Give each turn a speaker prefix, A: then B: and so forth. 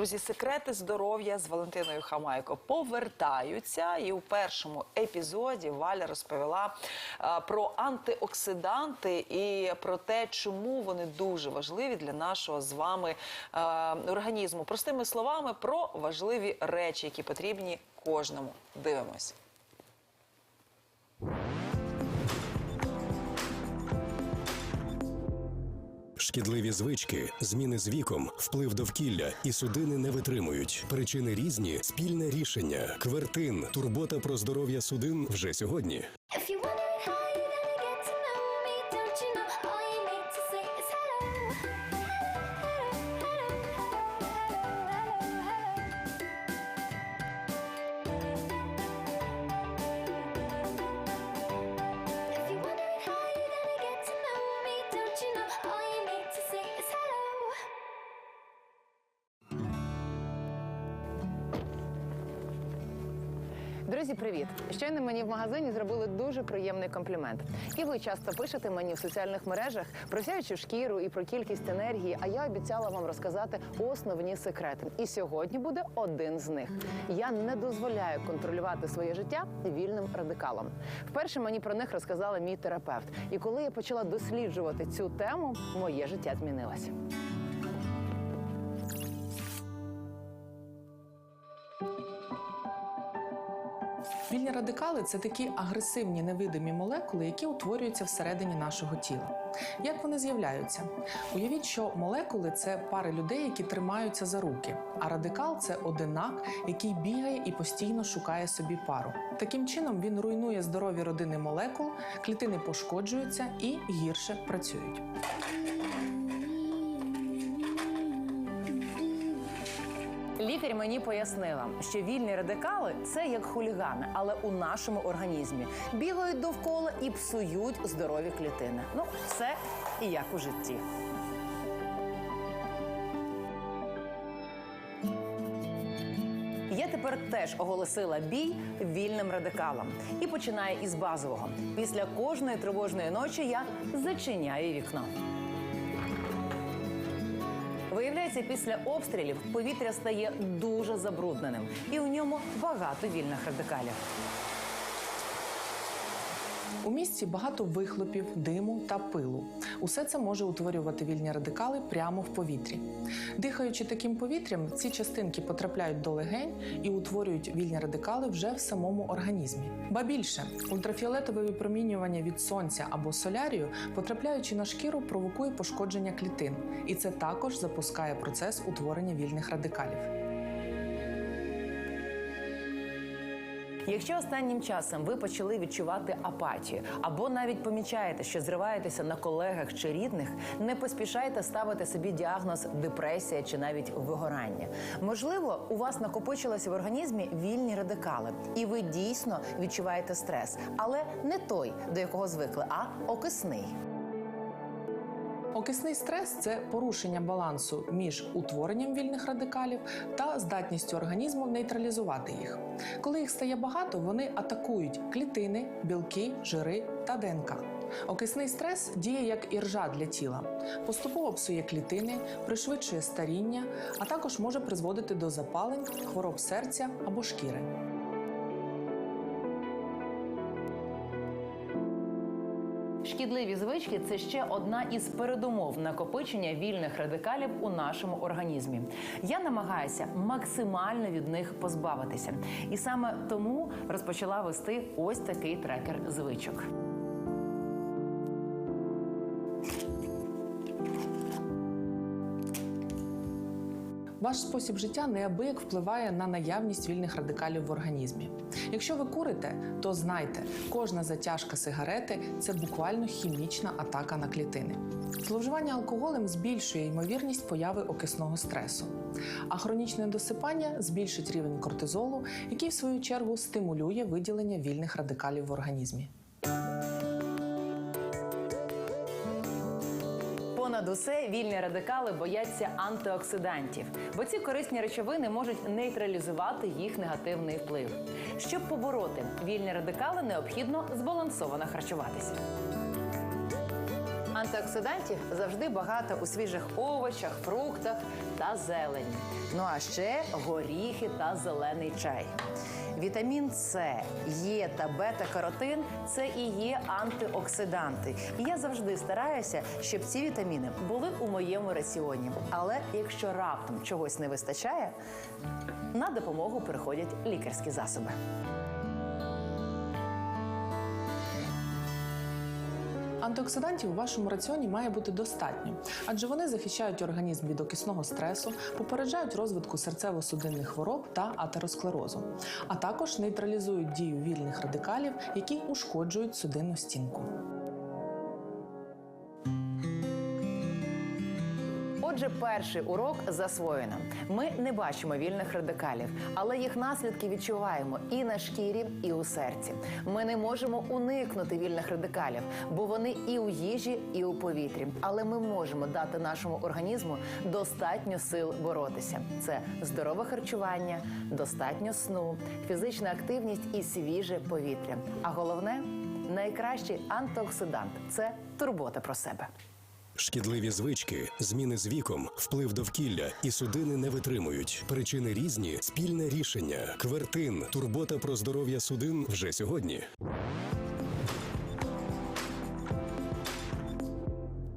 A: Друзі, секрети здоров'я з Валентиною Хамайко повертаються. І у першому епізоді Валя розповіла е, про антиоксиданти і про те, чому вони дуже важливі для нашого з вами е, організму. Простими словами, про важливі речі, які потрібні кожному. Дивимось.
B: Шкідливі звички, зміни з віком, вплив довкілля і судини не витримують. Причини різні, спільне рішення. Квертин, турбота про здоров'я судин вже сьогодні.
C: Друзі, привіт! Щойно мені в магазині зробили дуже приємний комплімент. І ви часто пишете мені в соціальних мережах про сяючу шкіру і про кількість енергії. А я обіцяла вам розказати основні секрети. І сьогодні буде один з них. Я не дозволяю контролювати своє життя вільним радикалом. Вперше мені про них розказала мій терапевт. І коли я почала досліджувати цю тему, моє життя змінилося.
D: Вільні радикали це такі агресивні невидимі молекули, які утворюються всередині нашого тіла. Як вони з'являються? Уявіть, що молекули це пари людей, які тримаються за руки, а радикал це одинак, який бігає і постійно шукає собі пару. Таким чином він руйнує здорові родини молекул, клітини пошкоджуються і гірше працюють.
C: Лікар мені пояснила, що вільні радикали це як хулігани, але у нашому організмі бігають довкола і псують здорові клітини. Ну, все і як у житті. Я тепер теж оголосила бій вільним радикалам і починаю із базового. Після кожної тривожної ночі я зачиняю вікно. Виявляється, після обстрілів повітря стає дуже забрудненим, і у ньому багато вільних радикалів.
D: У місті багато вихлопів, диму та пилу. Усе це може утворювати вільні радикали прямо в повітрі. Дихаючи таким повітрям, ці частинки потрапляють до легень і утворюють вільні радикали вже в самому організмі. Ба більше, ультрафіолетове випромінювання від сонця або солярію, потрапляючи на шкіру, провокує пошкодження клітин, і це також запускає процес утворення вільних радикалів.
C: Якщо останнім часом ви почали відчувати апатію або навіть помічаєте, що зриваєтеся на колегах чи рідних, не поспішайте ставити собі діагноз депресія чи навіть вигорання. Можливо, у вас накопичилися в організмі вільні радикали, і ви дійсно відчуваєте стрес, але не той, до якого звикли, а окисний.
D: Окисний стрес це порушення балансу між утворенням вільних радикалів та здатністю організму нейтралізувати їх. Коли їх стає багато, вони атакують клітини, білки, жири та ДНК. Окисний стрес діє як іржа для тіла, поступово псує клітини, пришвидшує старіння, а також може призводити до запалень, хвороб серця або шкіри.
C: Шкідливі звички це ще одна із передумов накопичення вільних радикалів у нашому організмі. Я намагаюся максимально від них позбавитися, і саме тому розпочала вести ось такий трекер звичок.
D: Ваш спосіб життя неабияк впливає на наявність вільних радикалів в організмі. Якщо ви курите, то знайте, кожна затяжка сигарети це буквально хімічна атака на клітини. Зловживання алкоголем збільшує ймовірність появи окисного стресу, а хронічне досипання збільшить рівень кортизолу, який в свою чергу стимулює виділення вільних радикалів в організмі.
C: Понад усе вільні радикали бояться антиоксидантів, бо ці корисні речовини можуть нейтралізувати їх негативний вплив. Щоб побороти вільні радикали, необхідно збалансовано харчуватися. Антиоксидантів завжди багато у свіжих овочах, фруктах та зелені. Ну а ще горіхи та зелений чай. Вітамін С, Е та бета-каротин це і є антиоксиданти. І я завжди стараюся, щоб ці вітаміни були у моєму раціоні. Але якщо раптом чогось не вистачає, на допомогу приходять лікарські засоби.
D: Антиоксидантів у вашому раціоні має бути достатньо, адже вони захищають організм від окисного стресу, попереджають розвитку серцево-судинних хвороб та атеросклерозу, а також нейтралізують дію вільних радикалів, які ушкоджують судинну стінку.
C: Перший урок засвоєно. Ми не бачимо вільних радикалів, але їх наслідки відчуваємо і на шкірі, і у серці. Ми не можемо уникнути вільних радикалів, бо вони і у їжі, і у повітрі. Але ми можемо дати нашому організму достатньо сил боротися. Це здорове харчування, достатньо сну, фізична активність і свіже повітря. А головне найкращий антиоксидант це турбота про себе.
B: Шкідливі звички, зміни з віком, вплив довкілля і судини не витримують. Причини різні, спільне рішення. Квертин, турбота про здоров'я судин вже сьогодні.